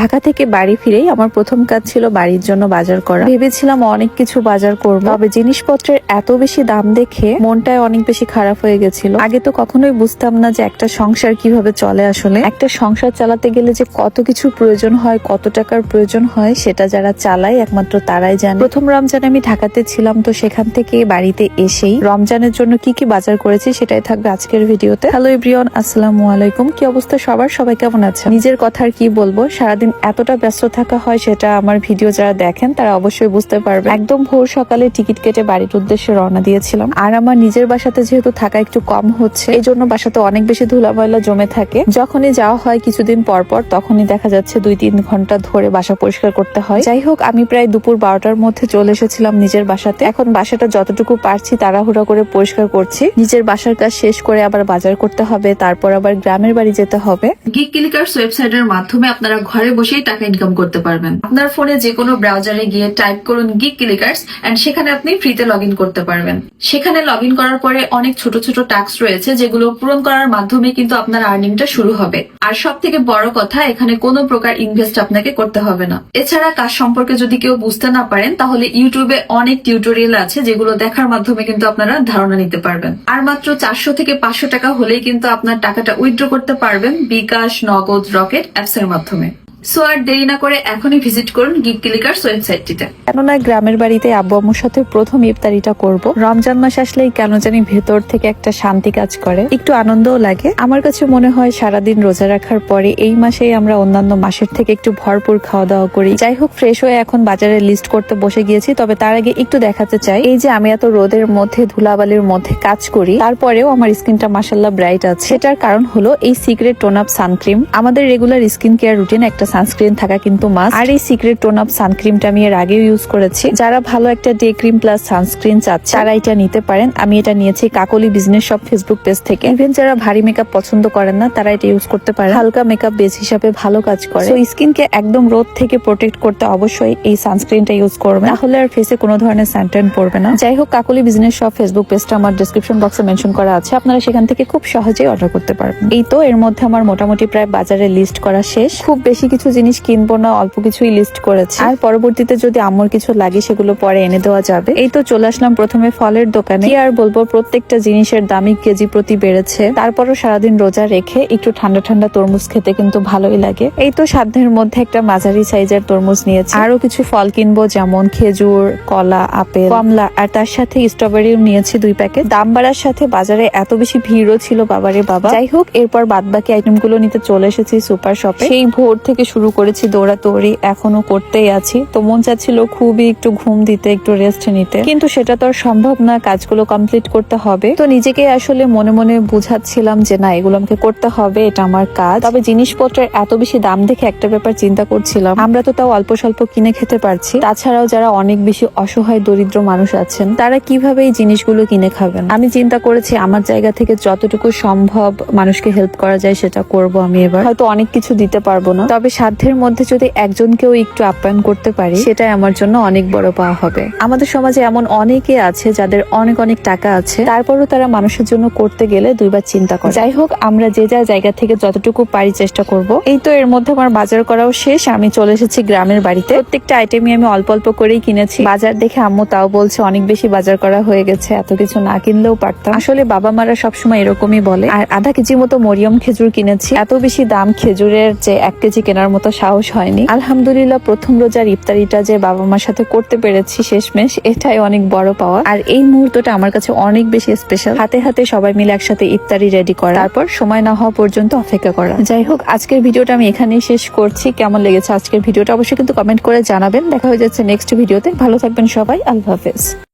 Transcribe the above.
ঢাকা থেকে বাড়ি ফিরেই আমার প্রথম কাজ ছিল বাড়ির জন্য বাজার করা। ভেবেছিলাম অনেক কিছু বাজার করব। তবে জিনিসপত্রের এত বেশি দাম দেখে মনটায় অনেক বেশি খারাপ হয়ে গেছিল। আগে তো কখনোই বুঝতাম না যে একটা সংসার কীভাবে চলে আসলে। একটা সংসার চালাতে গেলে যে কত কিছু প্রয়োজন হয়, কত টাকার প্রয়োজন হয়, সেটা যারা চালায় একমাত্র তারাই জানে। প্রথম রমজান আমি ঢাকাতে ছিলাম, তো সেখান থেকে বাড়িতে এসেই রমজানের জন্য কি কি বাজার করেছি সেটাই থাকবে আজকের ভিডিওতে। হ্যালো এভরিওয়ান, আসসালামু আলাইকুম। কি অবস্থা সবার? সবাই কেমন আছে নিজের কথা আর কি বলব? সারাদিন এতটা ব্যস্ত থাকা হয় সেটা আমার ভিডিও যারা দেখেন, তারা অবশ্যই বুঝতে পারবে একদম ভোর সকালে টিকিট কেটে বাড়ির উদ্দেশ্যে রওনা দিয়েছিলাম। আর আমার নিজের বাসাতে যেহেতু থাকা একটু কম হচ্ছে, এই জন্য বাসাতে অনেক বেশি ধুলা ময়লা জমে থাকে। যখনই যাওয়া হয় কিছুদিন পর পর, তখনই দেখা যাচ্ছে দুই তিন ঘণ্টা ধরে বাসা পরিষ্কার করতে হয়। যাই হোক, আমি প্রায় দুপুর বারোটার মধ্যে চলে এসেছিলাম নিজের বাসাতে। এখন বাসাটা যতটুকু পারছি তাড়াহুড়া করে পরিষ্কার করছি। নিজের বাসার কাজ শেষ করে আবার বাজার করতে হবে, তারপর আবার গ্রামের বাড়ি যেতে হবে। গিগ ক্লিকার্স ওয়েবসাইটের মাধ্যমে আপনারা ঘরে বসেই টাকা ইনকাম করতে পারবেন। আপনার ফোনে যে কোনো ব্রাউজারে গিয়ে টাইপ করুন গিগ ক্লিকার্স এন্ড সেখানে আপনি ফ্রিতে লগ করতে পারবেন। সেখানে লগ করার পরে অনেক ছোট ছোট টাস্ক রয়েছে যেগুলো পূরণ করার মাধ্যমে কিন্তু আপনার আর্নিংটা শুরু হবে। আর সব থেকে বড় কথা, এখানে কোনো প্রকার ইনভেস্ট আপনাকে করতে হবে না। এছাড়া কাজ সম্পর্কে যদি কেউ বুঝতে না পারেন, তাহলে ইউটিউবে অনেক টিউটোরিয়াল আছে যেগুলো দেখার মাধ্যমে কিন্তু আপনারা ধারণা নিতে পারবেন। আর মাত্র চারশো থেকে পাঁচশো টাকা হলেই কিন্তু আপনার টাকাটা উইথড্র করতে পারবেন বিকাশ, নগদ, রকেট অ্যাপস এর মাধ্যমে। সো আর দেরি না করে এখনই ভিজিট করুন গিগ ক্লিকার্স ওয়েবসাইটটিতে। কেননা গ্রামের বাড়িতে আব্বু আম্মুর সাথে প্রথম ইফতারিটা করব। রমজান মাস আসলেই কেন জানি ভেতর থেকে একটা শান্তি কাজ করে। একটু আনন্দও লাগে। আমার কাছে মনে হয় সারাদিন রোজা রাখার পরে এই মাসেই আমরা অন্যান্য মাসের থেকে একটু ভরপুর খাওয়া দাওয়া করি। যাই হোক ফ্রেশ হয়ে এখন বাজারে লিস্ট করতে বসে গিয়েছি, তবে তার আগে একটু দেখাতে চাই। এই যে আমি এত রোদের মধ্যে, ধুলাবালির মধ্যে কাজ করি, তারপরেও আমার স্কিনটা মাসাল্লাহ ব্রাইট আছে। সেটার কারণ হলো এই সিক্রেট টোন আপ সানক্রিম আমাদের রেগুলার স্কিন কেয়ার রুটিন একটা সানস্ক্রিন থাকা কিন্তু মাস্ট আর এই সিক্রেট টোন আপ সানক্রিমটা আমি এর আগেও ইউজ করেছি। যারা ভালো একটা ডে ক্রিম প্লাস সানস্ক্রিন চাচ্ছে, তারা এটা নিতে পারেন। আমি এটা নিয়েছি Kakoli business shop Facebook page থেকে। ইভেন যারা ভারী মেকআপ পছন্দ করেন না, তারা এটা ইউজ করতে পারেন। হালকা মেকআপ বেস হিসাবে ভালো কাজ করে। তো স্কিনকে একদম রোদ থেকে প্রোটেক্ট করতে অবশ্যই এই সানস্ক্রিনটা ইউজ করবেন। তাহলে আর ফেসে কোনো ধরনের স্যান্টেন পড়বে না। যাই হোক, কাকলি বিজনেস শপ ফেসবুক পেজটা আমার ডিসক্রিপশন বক্সে মেনশন করা আছে। আপনারা সেখান থেকে খুব সহজেই অর্ডার করতে পারবেন। এই তো, এর মধ্যে আমার মোটামুটি প্রায় বাজারে লিস্ট করা শেষ। খুব বেশি জিনিস কিনবো না, অল্প কিছুই লিস্ট করেছি। আর পরবর্তীতে যদি আম্মুর কিছু লাগে, সেগুলো পরে এনে দেওয়া যাবে। এই তো চলে আসলাম প্রথমে ফলের দোকানে। কি আর বলব, প্রত্যেকটা জিনিসের দামই কেজি প্রতি বেড়েছে। তারপরও সারাদিন রোজা রেখে একটু ঠান্ডা ঠান্ডা তরমুজ খেতে কিন্তু ভালোই লাগে। এই তো সাধ্যের মধ্যে একটা মাঝারি সাইজের তরমুজ নিয়েছি। আরও কিছু ফল কিনবো, যেমন খেজুর, কলা, আপেল, কমলা। আর তার সাথে স্ট্রবেরি নিয়েছি দুই প্যাকেট। দাম বাড়ার সাথে বাজারে এত বেশি ভিড়ও ছিল বাবারে বাবা। যাই হোক, এরপর বাদ বাকি আইটেমগুলো নিতে চলে এসেছি সুপার শপে সেই ভোর থেকে শুরু করেছি দৌড়াদৌড়ি, এখনও করতেই আছি। তো মন চাচ্ছিল খুবই একটু ঘুম দিতে, একটু রেস্ট নিতে। কিন্তু সেটা তো আর সম্ভব না, কাজগুলো কমপ্লিট করতে হবে। তো নিজেকে আসলে মনে মনে বুঝাচ্ছিলাম যে না, এগুলো আমাকে করতে হবে, এটা আমার কাজ। তবে জিনিসপত্রের এত বেশি দাম দেখে একটা ব্যাপার চিন্তা করছিলাম। আমরা তো তাও অল্প স্বল্প কিনে খেতে পারছি। তাছাড়াও যারা অনেক বেশি অসহায়, দরিদ্র মানুষ আছেন, তারা কীভাবে এই জিনিসগুলো কিনে খাবেন? আমি চিন্তা করেছি, আমার জায়গা থেকে যতটুকু সম্ভব মানুষকে হেল্প করা যায়, সেটা করব আমি এবার। হয়তো অনেক কিছু দিতে পারব না। তবে সাধ্যের মধ্যে যদি একজনকেও একটু আপ্যায়ন করতে পারি, সেটাই আমার জন্য অনেক বড় পাওয়া হবে। আমাদের সমাজে এমন অনেকে আছে যাদের অনেক অনেক টাকা আছে, তারপরও তারা মানুষের জন্য করতে গেলে দুইবার চিন্তা করে। যাই হোক, আমরা যে যা জায়গা থেকে যতটুকু পারি চেষ্টা করব। এই তো এর মধ্যে আমার বাজার করাও শেষ। আমি চলে এসেছি গ্রামের বাড়িতে। প্রত্যেকটা আইটেমই আমি অল্প অল্প করেই কিনেছি। বাজার দেখে আম্মু তাও বলছে, অনেক বেশি বাজার করা হয়ে গেছে, এত কিছু না কিনলেও পারতাম। আসলে বাবা মারা সবসময় এরকমই বলে। আর আধা কেজি মতো মরিয়ম খেজুর কিনেছি। এত বেশি দাম খেজুরের যে এক কেজি কেনার মতো সাহস হয়নি। আলহামদুলিল্লাহ, প্রথম রোজার ইফতারিটা যে বাবা মার সাথে করতে পেরেছি শেষমেশ, এটাই অনেক বড় পাওয়া। আর এই মুহূর্তটা আমার কাছে অনেক বেশি স্পেশাল হাতে হাতে সবাই মিলে একসাথে ইফতারি রেডি করা। তারপর সময় না হওয়া পর্যন্ত অপেক্ষা করা। যাই হোক, আজকের ভিডিওটা আমি এখানেই শেষ করছি। কেমন লেগেছে আজকের ভিডিওটা অবশ্যই কিন্তু কমেন্ট করে জানাবেন। দেখা হয়ে যাচ্ছে নেক্সট ভিডিওতে ভালো থাকবেন সবাই। আল্লাহ হাফেজ।